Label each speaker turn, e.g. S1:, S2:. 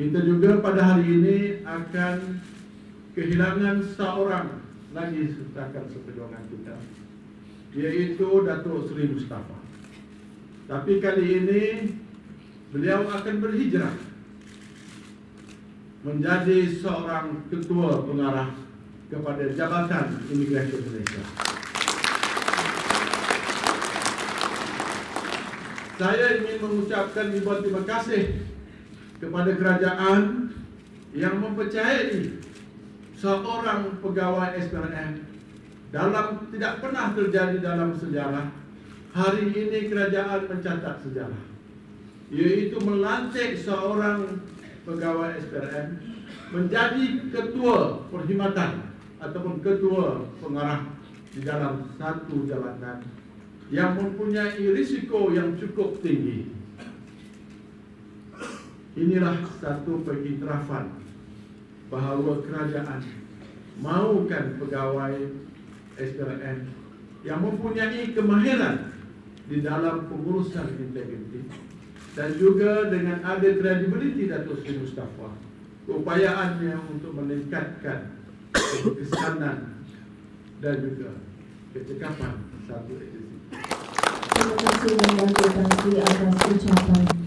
S1: Kita juga pada hari ini akan kehilangan seorang lagi rakan seperjuangan kita Iaitu Datuk Seri Mustafa. Tapi kali ini beliau akan berhijrah Menjadi seorang ketua pengarah kepada Jabatan Imigresen Malaysia Saya ingin mengucapkan ribuan terima kasih kepada kerajaan yang mempercayai seorang pegawai SPRM dalam tidak pernah terjadi dalam sejarah hari ini kerajaan mencatat sejarah yaitu melantik seorang pegawai SPRM menjadi ketua perkhidmatan ataupun ketua pengarah di dalam satu jabatan yang mempunyai risiko yang cukup tinggi. Inilah satu pengiktirafan bahawa kerajaan mahukan pegawai SPRM yang mempunyai kemahiran di dalam pengurusan integriti dan juga dengan ada kredibiliti Datuk Seri Mustafa keupayaannya untuk meningkatkan kesanan dan juga kecekapan satu agensi.
S2: Terima kasih Sri atas ucapan